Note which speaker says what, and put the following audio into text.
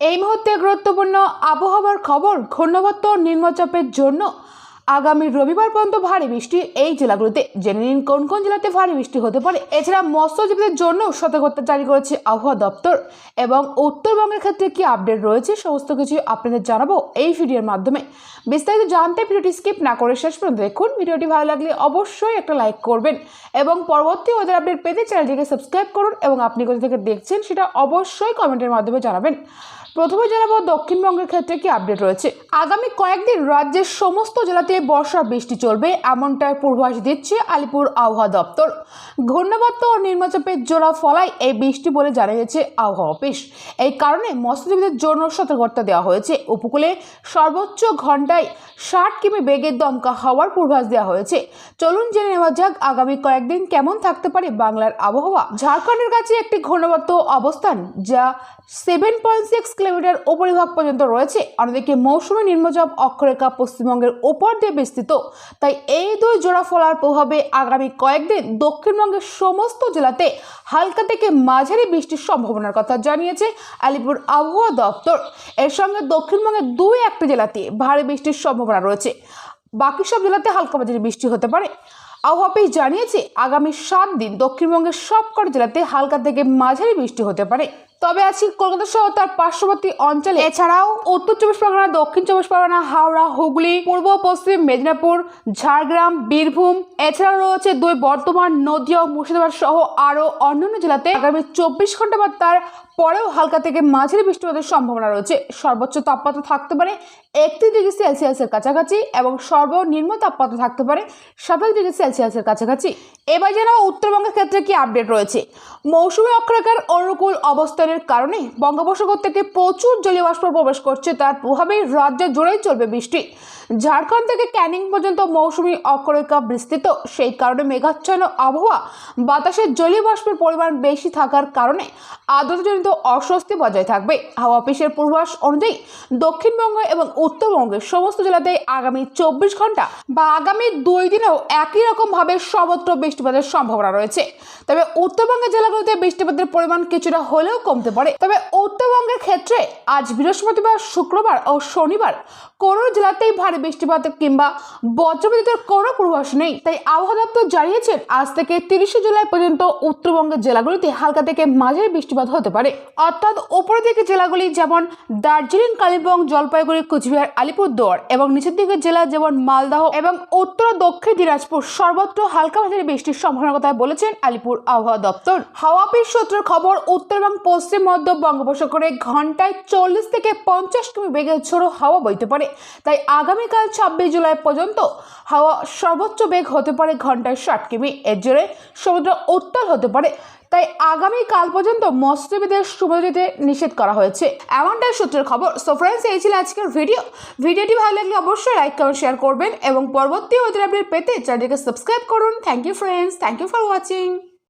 Speaker 1: এই মুহূর্তে গুরুত্বপূর্ণ আবহাওয়ার খবর ঘূর্ণাবর্ত নিম্নচাপের জন্য আগামী রবিবার পর্যন্ত ভারী বৃষ্টি এই জেলাগুলোতে। জেনে নিন কোন কোন জেলাতে ভারী বৃষ্টি হতে পারে। এছাড়া মৎস্যজীবীদের জন্য সতর্কতা জারি করেছে আবহাওয়া দপ্তর এবং উত্তরবঙ্গের ক্ষেত্রে কি আপডেট রয়েছে সমস্ত কিছু আপনাদের জানাব এই ভিডিওর মাধ্যমে। বিস্তারিত জানতে ভিডিওটি স্কিপ না করে শেষ পর্যন্ত দেখুন। ভিডিওটি ভালো লাগলে অবশ্যই একটা লাইক করবেন এবং পরবর্তী ওদের আপডেট পেতে চ্যানেলটিকে সাবস্ক্রাইব করুন এবং আপনি কোথা থেকে দেখছেন সেটা অবশ্যই কমেন্টের মাধ্যমে জানাবেন। প্রথমে জানাব দক্ষিণবঙ্গের ক্ষেত্রে কি আপডেট রয়েছে। আগামী কয়েকদিন রাজ্যের সমস্ত জেলাতে বর্ষা বৃষ্টি চলবে, এমনটাই পূর্বাভাস দিচ্ছে আলিপুর আবহাওয়া দপ্তর। ঘূর্ণাবর্ত ও নিম্নচাপের জোড়া ফলায় এই বৃষ্টি বলে জানিয়েছে আবহাওয়া অফিস। এই কারণে মৎস্যজীবীদের জন্য সতর্কতা দেওয়া হয়েছে। উপকূলে সর্বোচ্চ ঘন্টায় ষাট কিমি বেগের দমকা হওয়ার পূর্বাভাস দেওয়া হয়েছে। চলুন জেনে নেওয়া যাক আগামী কয়েকদিন কেমন থাকতে পারে বাংলার আবহাওয়া। ঝাড়খণ্ডের কাছে একটি ঘূর্ণাবর্ত অবস্থান, যা সেভেন পয়েন্ট সিক্স কিলোমিটার উপরিভাগ পর্যন্ত রয়েছে। অন্যদিকে মৌসুমী নিম্নচাপ অক্ষরেখা পশ্চিমবঙ্গের ওপর দিয়ে বিস্তৃত। তাই এই দুই জোড়া ফলার প্রভাবে আগামী কয়েকদিন দক্ষিণবঙ্গের সমস্ত জেলাতে হালকা থেকে মাঝারি বৃষ্টির সম্ভাবনার কথা জানিয়েছে আলিপুর আবহাওয়া দপ্তর। এর সঙ্গে দক্ষিণবঙ্গের দুই একটি জেলাতে ভারী বৃষ্টির সম্ভাবনা রয়েছে। বাকি সব জেলাতে হালকা মাঝারি বৃষ্টি হতে পারে। আবহাওয়া অফিস জানিয়েছে, আগামী সাত দিন দক্ষিণবঙ্গের সবকটি জেলাতে হালকা থেকে মাঝারি বৃষ্টি হতে পারে। তবে আজকে কলকাতা সহ তার পার্শ্ববর্তী অঞ্চলে এছাড়াও উত্তর চব্বিশ পরগনা দক্ষিণ চব্বিশ পরগনা হাওড়া হুগলি পূর্ব পশ্চিম মেদিনীপুর ঝাড়গ্রাম বীরভূম এছাড়াও রয়েছে দুই বর্ধমান নদীয়া মুর্শিদাবাদ সহ আরও অন্যান্য জেলাতে আগামী চব্বিশ ঘণ্টা বা তার পরেও হালকা থেকে মাঝারি বৃষ্টিপাতের সম্ভাবনা রয়েছে। সর্বোচ্চ তাপমাত্রা থাকতে পারে একত্রিশ ডিগ্রি সেলসিয়াসের কাছাকাছি এবং সর্বনিম্ন তাপমাত্রা থাকতে পারে সাতাশ ডিগ্রি সেলসিয়াসের কাছাকাছি। এবার যেন উত্তরবঙ্গের ক্ষেত্রে কি আপডেট রয়েছে। মৌসুমী অক্ষরেখার অনুকূল অবস্থানের কারণে বঙ্গোপসাগর থেকে প্রচুর জলীয় বাষ্প প্রবেশ করছে, তার প্রভাবেই রাজ্য জুড়েই চলবে বৃষ্টি। ঝাড়খণ্ড থেকে ক্যানিং পর্যন্ত মৌসুমী অক্ষরেখা বিস্তৃত, সেই কারণে মেঘাচ্ছন্ন আবহাওয়া বাতাসের জলীয় বাষ্পের পরিমাণ বেশি থাকার কারণে আর্দ্রতাজনিত অস্বস্তি বজায় থাকবে। হাওয়া অফিসের পূর্বাস অনুযায়ী দক্ষিণবঙ্গ এবং উত্তরবঙ্গের সমস্ত জেলাতে আগামী চব্বিশ ঘণ্টা বা আগামী দুই দিনেও একই রকমভাবে সর্বত্র বৃষ্টিপাতের সম্ভাবনা রয়েছে। তবে উত্তরবঙ্গের জেলাগুলোতে বৃষ্টিপাতের পরিমাণ কিছুটা হলেও কমতে পারে। তবে উত্তরবঙ্গের ক্ষেত্রে আজ বৃহস্পতিবার, শুক্রবার ও শনিবার কোনো জেলাতেই ভারী বৃষ্টিপাত কিংবা বজ্রবিদ্যুতের কোনো পূর্বাভাস নেই। তাই আবহাওয়া দপ্তর জানিয়েছেন আজ থেকে তিরিশে জুলাই পর্যন্ত উত্তরবঙ্গের জেলাগুলিতে হালকা থেকে মাঝারি বৃষ্টিপাত হতে পারে। অর্থাৎ উপরের দিকে জেলাগুলি যেমন দার্জিলিং, কালিম্পং, জলপাইগুড়ি, কুচবিহার, আলিপুরদুয়ার এবং নিচের দিকের জেলা যেমন মালদহ এবং উত্তর দক্ষিণ দিনাজপুর সর্বত্র হালকা মাঝারি বৃষ্টির সম্ভাবনার কথা বলেছেন আলিপুর আবহাওয়া দপ্তর। হাওয়া অফিস সূত্রের খবর, উত্তর এবং পশ্চিম মধ্য বঙ্গোপসাগরে ঘন্টায় চল্লিশ থেকে পঞ্চাশ কিমি বেগে ঝোড়ো হাওয়া বইতে পারে। তাই আগামীকাল ছাব্বিশ জুলাই পর্যন্ত হাওয়া সর্বোচ্চ বেগ হতে পারে ঘন্টায় ষাট কিমি। এর জোরে সমুদ্র উত্তাল হতে পারে। তাই আগামী কাল পর্যন্ত মৎস্যজীবীদের যেতে নিষেধ করা হয়েছে। এমনটাই সূত্রের খবর। সো ফ্রেন্ডস এই ছিল আজকের ভিডিও। ভিডিওটি ভালো লাগলে অবশ্যই লাইক কমেন্ট শেয়ার করবেন এবং পরবর্তী ওদের আপডেট পেতে চ্যানেলটিকে সাবস্ক্রাইব করুন। Thank you friends thank you for watching